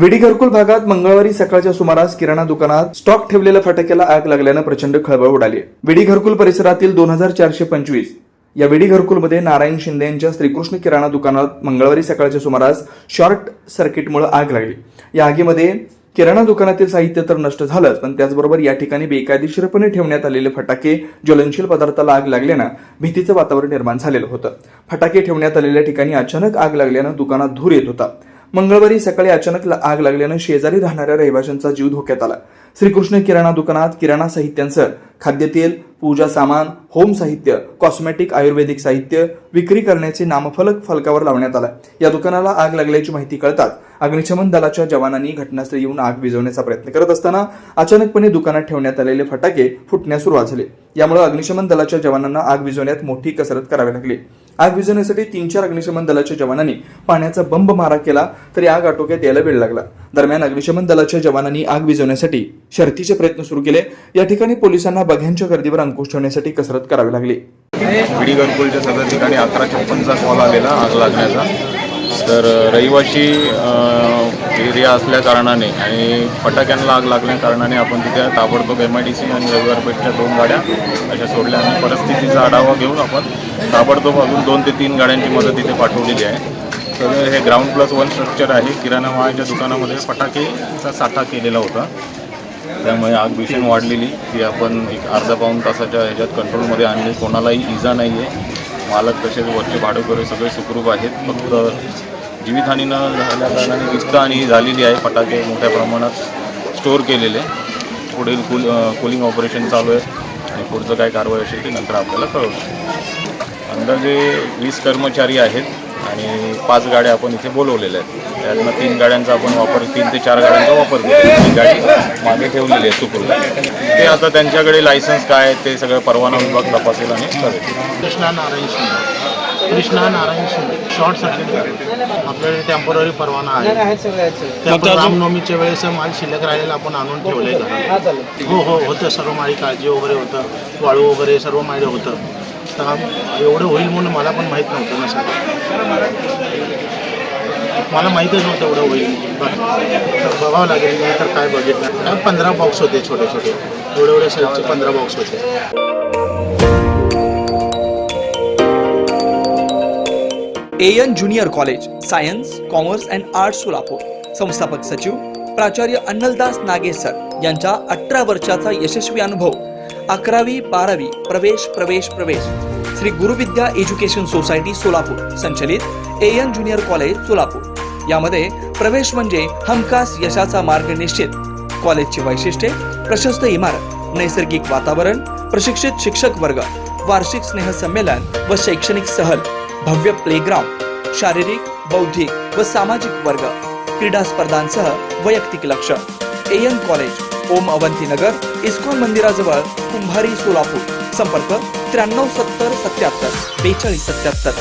विडी घरकुल भागात मंगळवारी सकाळच्या सुमारास किराणा दुकानात स्टॉक ठेवलेल्या फटाक्याला आग लागल्यानं प्रचंड खळबळ उडाली. विडी घरकुल परिसरातील दोन हजार चारशे पंचवीस. या विडी घरकुलमध्ये नारायण शिंदे यांच्या श्रीकृष्ण किराणा दुकानात मंगळवारी सकाळच्या सुमारास शॉर्ट सर्किटमुळे आग लागली. या आगीमध्ये किराणा दुकानातील साहित्य तर नष्ट झालंच पण त्याचबरोबर या ठिकाणी बेकायदेशीरपणे ठेवण्यात आलेले फटाके ज्वलनशील पदार्थाला आग लागल्यानं भीतीचं वातावरण निर्माण झालेलं होतं. फटाके ठेवण्यात आलेल्या ठिकाणी अचानक आग लागल्यानं दुकानात धूर येत होता. मंगळवारी सकाळी अचानक आग लागल्यानं शेजारी राहणाऱ्या रहिवाशांचा जीव धोक्यात आला. श्रीकृष्ण किराणा दुकानात किराणा साहित्यांसह खाद्यतेल पूजा सामान होम साहित्य कॉस्मेटिक आयुर्वेदिक साहित्य विक्री करण्याचे नामफलक फलकावर लावण्यात आला. या दुकानाला आग लागल्याची माहिती कळताच अग्निशमन दलाच्या जवानांनी घटनास्थळी येऊन आग विझवण्याचा प्रयत्न करत असताना अचानकपणे दुकानात ठेवण्यात आलेले फटाके फुटण्यास सुरुवात झाली. यामुळे अग्निशमन दलाच्या जवानांना आग विझवण्यात मोठी कसरत करावी लागली. आग विझवण्यासाठी तीन चार अग्निशमन दलाच्या जवानांनी पाण्याचा बंब मारा केला तरी आग आटोक्यात यायला वेळ लागला. दरम्यान अग्निशमन दलाच्या जवानांनी आग विझवण्यासाठी शर्तीचे प्रयत्न सुरू केले. या ठिकाणी पोलिसांना बघ्यांच्या गर्दीवर अंकुश ठेवण्यासाठी कसरत करावी लागली. विडी घरकुलच्या सदर ठिकाणी अकरा छप्पनचा कॉल आलेला आग लागण्याचा. तर रहिवाशी एरिया असल्या कारणाने आणि फटाक्यांना आग लागल्या कारणाने आपण तिथे ताबडतोब एम आय डी सी आणि रविवारपेठच्या दोन गाड्या अशा सोडल्या आणि परिस्थितीचा आढावा घेऊन आपण ताबडतोब अजून दोन ते तीन गाड्यांची मदत तिथे पाठवलेली आहे. तर हे ग्राउंड प्लस वन स्ट्रक्चर आहे. किराणा माळाच्या दुकानामध्ये फटाकेचा साठा केलेला होता. त्यामुळे आग भीषण वाढलेली. ती आपण एक अर्धा पाऊन तासाच्या ह्याच्यात कंट्रोलमध्ये आणली. कोणालाही इजा नाही आहे मालक तसेच वरचे भाडेकरू सगळे सुखरूप आहेत. फक्त जीवितहानी न झाल्या कारणाने विस्तहानी झालेली आहे. फटाके मोठ्या प्रमाणात स्टोअर केलेले. पुढील कूल कूलिंग ऑपरेशन चालू आहे. आणि पुढचं काय कारवाई असेल ते नंतर आपल्याला कळवतो. अंदाजे वीस कर्मचारी आहेत आणि पाच गाड्या आपण इथे बोलवलेल्या आहेत. त्यातनं तीन गाड्यांचा आपण वापर तीन ते चार गाड्यांचा वापर केला. एक गाडी मागे ठेवलेली आहे सुखरूप ते आता त्यांच्याकडे लायसन्स काय आहे ते सगळं परवाना विभाग तपासेल आणि करेल. कृष्णा नारायण कृष्णा नारायण शिंदे. शॉर्ट सर्किट आपल्याकडे टेंपररी परवाना आहे. ते आपण रामनवमीच्या वेळेस माल शिल्लक राहिलेला आपण आणून ठेवलंय घरात हो हो होतं. सर्व माझी काळजी वगैरे होतं. वाळू वगैरे सर्व माझं होतं. तर एवढं होईल म्हणून मला पण माहीत नव्हतं ना सर. मला माहीतच नव्हतं एवढं होईल. तर बघावं लागेल. मी तर काय बघितलं. पंधरा बॉक्स होते छोटे छोटे एवढे एवढे साईजचे पंधरा बॉक्स होते. Ayan junior college science commerce and arts Solapur संस्थापक सचिव प्राचार्य अन्नलदास नागेसर यांचा अठरा वर्षाचा यशस्वी अनुभव. अकरावी बारावी प्रवेश प्रवेश प्रवेश. श्री गुरुविद्या एज्युकेशन सोसायटी सोलापूर संचलित एयन ज्युनियर कॉलेज सोलापूर. यामध्ये प्रवेश म्हणजे हमखास यशाचा मार्ग निश्चित. कॉलेजची वैशिष्ट्ये प्रशस्त इमारत नैसर्गिक वातावरण प्रशिक्षित शिक्षक वर्ग वार्षिक स्नेहसंमेलन व शैक्षणिक सहल. भव्य प्लेग्राउंड शारीरिक बौद्धिक व सामाजिक वर्ग क्रीडा स्पर्धांसह वैयक्तिक लक्ष. एयन कॉलेज ओम अवंतीनगर इस्कॉन मंदिराजवळ कुंभारी सोलापूर. संपर्क त्र्याण्णव सत्तर सत्याहत्तर बेचाळीस सत्याहत्तर.